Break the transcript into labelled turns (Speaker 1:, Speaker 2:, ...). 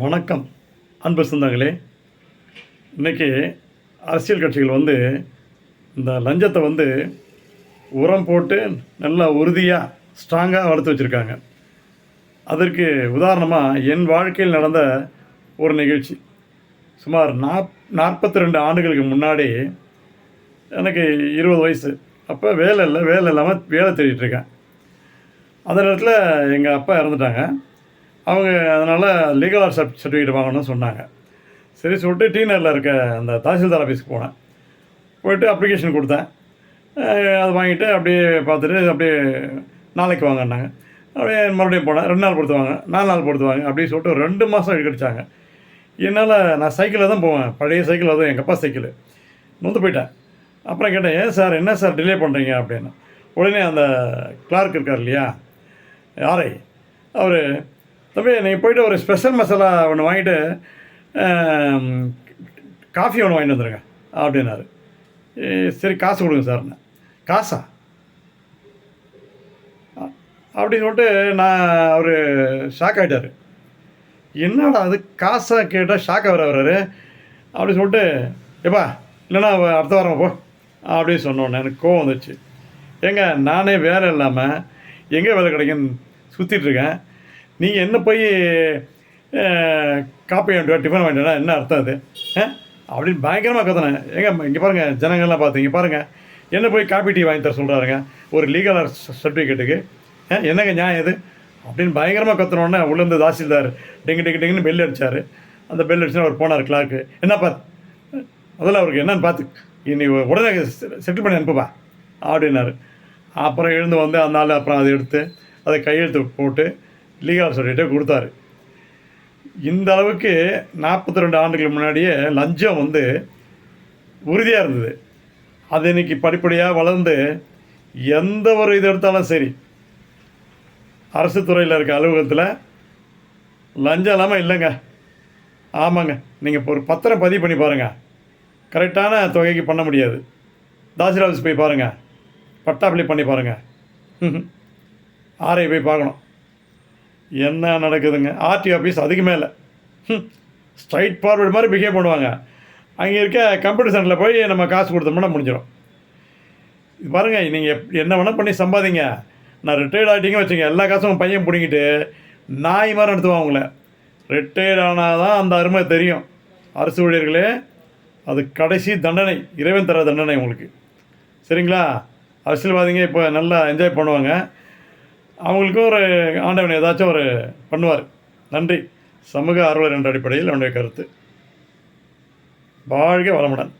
Speaker 1: வணக்கம் அன்பு சொந்தங்களே. இன்றைக்கி அரசியல் கட்சிகள் வந்து இந்த லஞ்சத்தை வந்து உரம் போட்டு நல்லா உறுதியாக ஸ்ட்ராங்காக வளர்த்து வச்சுருக்காங்க. அதற்கு உதாரணமாக என் வாழ்க்கையில் நடந்த ஒரு நிகழ்ச்சி. சுமார் நாப் நாற்பத்தி ரெண்டு ஆண்டுகளுக்கு முன்னாடி எனக்கு இருபது வயசு. அப்போ வேலை இல்லை வேலை இல்லாமல் வேலை தேடிட்டுருக்கேன் அந்த நேரத்தில் எங்கள் அப்பா இறந்துட்டாங்க. அவங்க அதனால் லீகல் ஆர் சர்டிஃபிகேட் வாங்கணும்னு சொன்னாங்க. சரி சொல்லிட்டு டீனரில் இருக்க அந்த தாசில்தார் ஆஃபீஸ்க்கு போனேன். போயிட்டு அப்ளிகேஷன் கொடுத்தேன். அதை வாங்கிட்டு அப்படியே பார்த்துட்டு அப்படியே நாளைக்கு வாங்கினாங்க அப்படியே மறுபடியும் போனேன். ரெண்டு நாள் பொறுத்துவாங்க நாலு நாள் பொறுத்துவாங்க அப்படின்னு சொல்லிட்டு ரெண்டு மாதம் கிடைச்சாங்க என்னால் நான் சைக்கிளில் தான் போவேன். பழைய சைக்கிள் அதுவும் எங்கள் அப்பா சைக்கிள் நொந்து போயிட்டேன். அப்புறம் கேட்டேன் ஏன் சார்? என்ன சார் டிலே பண்ணுறீங்க அப்படின்னு. உடனே அந்த கிளார்க் இருக்கார் இல்லையா? யாரை அவர் தம்பி நீங்கள் போயிட்டு ஒரு ஸ்பெஷல் மசாலா ஒன்று வாங்கிட்டு காஃபி ஒன்று வாங்கிட்டு வந்துடுங்க அப்படின்னாரு. ஏ, சரி காசு கொடுங்க சார்னு காசா? அப்படின்னு சொல்லிட்டு நான் அவர் ஷாக் ஆகிட்டார் என்னடா அது காசாக கேட்டால் ஷாக் ஆகிற வர்றாரு அப்படின்னு சொல்லிட்டு எப்பா இல்லைன்னா அடுத்த வாரம் போ அப்படின்னு சொன்னோன்னே எனக்கு கோவம் வந்துச்சு ஏங்க நானே வேலை இல்லாமல் எங்கே வேலை கிடைக்குன்னு சுற்றிட்டு இருக்கேன்? நீங்கள் என்ன போய் காப்பி வாங்கிட்டு டிஃபன் வாங்கிட்டா என்ன அர்த்தம் அது? அப்படின்னு பயங்கரமாக கத்துனேன். ஏங்க இங்கே பாருங்கள் ஜனங்கள்லாம் பார்த்தீங்க பாருங்கள் என்ன போய் காப்பி டீ வாங்கி தர சொல்கிறாருங்க ஒரு லீகல் சர்டிஃபிகேட்டுக்கு என்னங்க நியாயம் இது? அப்படின்னு பயங்கரமாக கத்துனோடனே உள்ளேருந்து தாசில்தார் டெங்கு டெங்கு டெங்குன்னு பெல் அடித்தார் அந்த பெல் அடிச்சு அவர் போனார் கிளார்க்கு என்ன பார்த்து அவருக்கு என்னன்னு பார்த்து இனி உடனே செட்டில் பண்ணி அனுப்புப்பா அப்படின்னாரு. அப்புறம் எழுந்து வந்து அந்த நாள் அப்புறம் அதை எடுத்து அதை கையெழுத்து போட்டு லீகல் சர்டிஃபிகேட்டை கொடுத்தாரு. இந்த அளவுக்கு நாற்பத்தி ரெண்டு ஆண்டுகளுக்கு முன்னாடியே லஞ்சம் வந்து உறுதியாக இருந்தது. அது இன்னைக்கு படிப்படியாக வளர்ந்து எந்த ஒரு இது எடுத்தாலும் சரி அரசு துறையில் இருக்க அலுவலகத்தில் லஞ்சம் இல்லாமல் இல்லைங்க. ஆமாங்க நீங்கள் இப்போ ஒரு பத்திரம் பதிவு பண்ணி பாருங்கள் கரெக்டான தொகைக்கு பண்ண முடியாது. தாசில் ஆஃபீஸ் போய் பாருங்கள் பட்டாப்பிளி பண்ணி பாருங்கள் ஆர்ஐ போய் பார்க்கணும். என்ன நடக்குதுங்க? ஆர்டி ஆஃபீஸ் அதுக்கு மேலே. ஸ்ட்ரைட் ஃபார்வர்டு மாதிரி பிஹேவ் பண்ணுவாங்க. அங்கே இருக்க கம்ப்யூட்டர் சென்டரில் போய் நம்ம காசு கொடுத்தோம்னா முடிஞ்சிடும் இது பாருங்கள் நீங்கள் எப் என்ன வேணால் பண்ணி சம்பாதிங்க. நான் ரிட்டையர்ட் ஆகிட்டீங்க வச்சுங்க எல்லா காசும் உங்கள் பையன் பிடிங்கிட்டு நாய் மாதிரி நடத்துவான் அவங்கள. ரிட்டையர்ட் ஆனால் தான் அந்த அருமை தெரியும். அரசு ஊழியர்களே அது கடைசி தண்டனை. இறைவன் தர தண்டனை உங்களுக்கு. சரிங்களா? அரசியல்வாதிங்க இப்போ நல்லா என்ஜாய் பண்ணுவாங்க. அவங்களுக்கும் ஒரு ஆண்டவன் ஏதாச்சும் ஒரு பண்ணுவார். நன்றி. சமூக ஆர்வலர் என்ற அடிப்படையில் என்னுடைய கருத்து. வாழ்க வளமுடன்.